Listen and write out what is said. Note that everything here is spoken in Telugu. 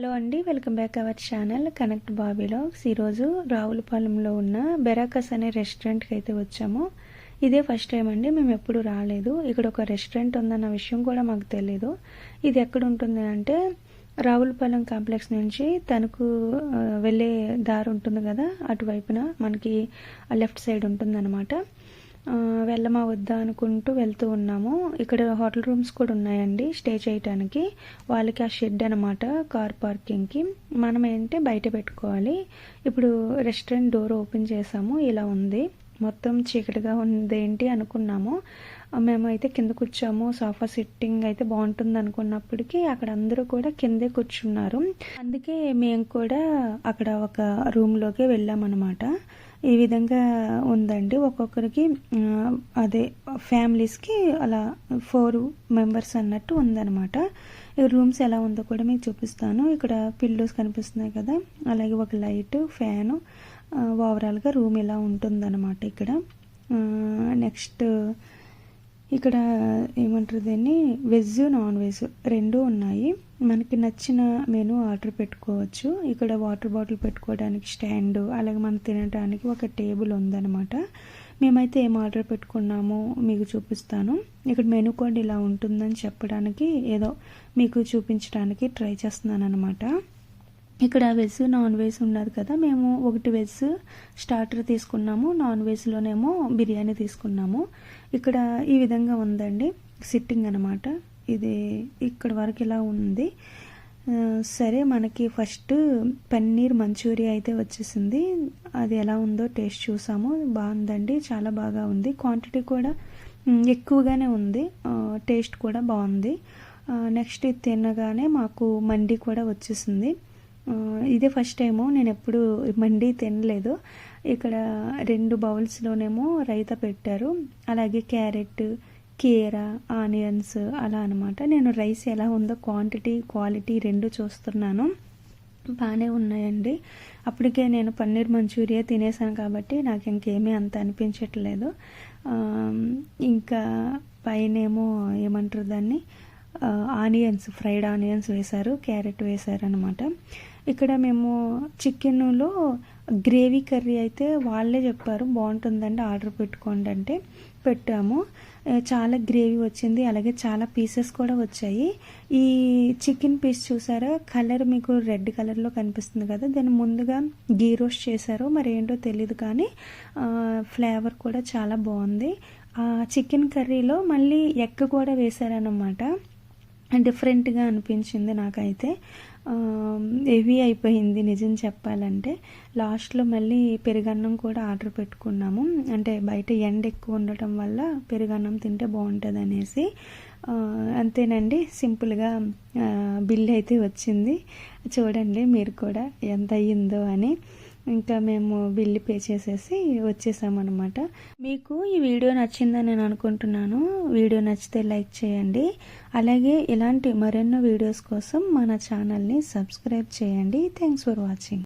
హలో అండి welcome back our channel connect Bobby logs ఈరోజు రావులపాలెంలో ఉన్న బెరాకస్ అనే రెస్టారెంట్కి అయితే వచ్చాము. ఇదే ఫస్ట్ టైం అండి మేము ఎప్పుడు రాలేదు. ఇక్కడ ఒక రెస్టారెంట్ ఉందన్న విషయం కూడా మాకు తెలీదు. ఇది ఎక్కడ ఉంటుంది అంటే రావులపాలెం కాంప్లెక్స్ నుంచి తణుకు వెళ్ళే దారి ఉంటుంది కదా అటువైపున మనకి లెఫ్ట్ సైడ్ ఉంటుందన్నమాట. వెళ్ళమా వద్దా అనుకుంటూ వెళ్తూ ఉన్నాము. ఇక్కడ హోటల్ రూమ్స్ కూడా ఉన్నాయండి స్టే చేయటానికి. వాళ్ళకి ఆ షెడ్ అనమాట కార్ పార్కింగ్కి. మనం ఏంటంటే బయట పెట్టుకోవాలి. ఇప్పుడు రెస్టారెంట్ డోర్ ఓపెన్ చేసాము ఇలా ఉంది. మొత్తం చీకటిగా ఉందేంటి అనుకున్నాము. మేమైతే కింద కూర్చోము. సోఫా సిట్టింగ్ అయితే బాగుంటుంది అనుకున్నప్పటికీ అక్కడ అందరూ కూడా కిందే కూర్చున్నారు. అందుకే మేము కూడా అక్కడ ఒక రూమ్లోకి వెళ్ళామన్నమాట. ఈ విధంగా ఉందండి. ఒక్కొక్కరికి అదే ఫ్యామిలీస్కి అలా ఫోర్ మెంబర్స్ అన్నట్టు ఉందన్నమాట. రూమ్స్ ఎలా ఉందో కూడా మీకు చూపిస్తాను. ఇక్కడ పిల్లోస్ కనిపిస్తున్నాయి కదా. అలాగే ఒక లైట్ ఫ్యాను. ఓవరాల్గా రూమ్ ఇలా ఉంటుందన్నమాట ఇక్కడ. నెక్స్ట్ ఇక్కడ ఏమంటారు దీన్ని? వెజ్ నాన్ వెజ్ రెండు ఉన్నాయి. మనకి నచ్చిన మెనూ ఆర్డర్ పెట్టుకోవచ్చు. ఇక్కడ వాటర్ బాటిల్ పెట్టుకోవడానికి స్టాండ్ అలాగే మనం తినడానికి ఒక టేబుల్ ఉందన్నమాట. మేమైతే ఏం ఆర్డర్ పెట్టుకున్నామో మీకు చూపిస్తాను. ఇక్కడ మెనూ కోడ్ ఇలా ఉంటుందని చెప్పడానికి ఏదో మీకు చూపించడానికి ట్రై చేస్తున్నాను అనమాట ఇక్కడ వెజ్ నాన్ వెజ్ ఉన్నది కదా మేము ఒకటి వెజ్ స్టార్టర్ తీసుకున్నాము నాన్ వెజ్లోనేమో బిర్యానీ తీసుకున్నాము. ఇక్కడ ఈ విధంగా ఉందండి సిట్టింగ్ అనమాట ఇది ఇక్కడ వరకు ఇలా ఉంది. సరే మనకి ఫస్ట్ పన్నీర్ మంచూరియా అయితే వచ్చేసింది. అది ఎలా ఉందో టేస్ట్ చూసాము. బాగుందండి చాలా బాగా ఉంది. క్వాంటిటీ కూడా ఎక్కువగానే ఉంది. టేస్ట్ కూడా బాగుంది. నెక్స్ట్ ఇది తినగానే మాకు మండి కూడా వచ్చేసింది. ఇదే ఫస్ట్ టైము. నేను ఎప్పుడు మండి తినలేదు. ఇక్కడ రెండు బౌల్స్లోనేమో రైతా పెట్టారు. అలాగే క్యారెట్ కీర ఆనియన్స్ అలా అనమాట నేను రైస్ ఎలా ఉందో క్వాంటిటీ క్వాలిటీ రెండు చూస్తున్నాను. బాగానే ఉన్నాయండి. అప్పటికే నేను పన్నీర్ మంచూరియా తినేసాను కాబట్టి నాకు ఇంకేమీ అంత అనిపించట్లేదు. ఇంకా పైనేమో ఏమంటారు దాన్ని? ఆనియన్స్ ఫ్రైడ్ ఆనియన్స్ వేశారు క్యారెట్ వేశారు అనమాట ఇక్కడ మేము చికెన్లో గ్రేవీ కర్రీ అయితే వాళ్ళే చెప్పారు బాగుంటుందండి ఆర్డర్ పెట్టుకోండి అంటే పెట్టాము. చాలా గ్రేవీ వచ్చింది అలాగే చాలా పీసెస్ కూడా వచ్చాయి. ఈ చికెన్ పీస్ చూసారా కలర్ మీకు రెడ్ కలర్లో కనిపిస్తుంది కదా దాన్ని ముందుగా గీ రోస్ట్ చేశారు మరి ఏంటో తెలియదు కానీ ఫ్లేవర్ కూడా చాలా బాగుంది. ఆ చికెన్ కర్రీలో మళ్ళీ ఎగ్ కూడా వేశారనమాట డిఫరెంట్గా అనిపించింది నాకైతే. హెవీ అయిపోయింది నిజం చెప్పాలంటే. లాస్ట్లో మళ్ళీ పెరుగన్నం కూడా ఆర్డర్ పెట్టుకున్నాము. అంటే బయట ఎండ ఎక్కువ ఉండటం వల్ల పెరుగన్నం తింటే బాగుంటుంది అనేసి అంతేనండి. సింపుల్గా బిల్ అయితే వచ్చింది. చూడండి మీరు కూడా ఎంత అయ్యిందో అని. ఇంకా మేము బిల్లు పే చేసేసి వచ్చేసామన్నమాట. మీకు ఈ వీడియో నచ్చిందని నేను అనుకుంటున్నాను. వీడియో నచ్చితే లైక్ చేయండి. అలాగే ఇలాంటి మరెన్నో వీడియోస్ కోసం మన ఛానల్ని సబ్స్క్రైబ్ చేయండి. Thanks for watching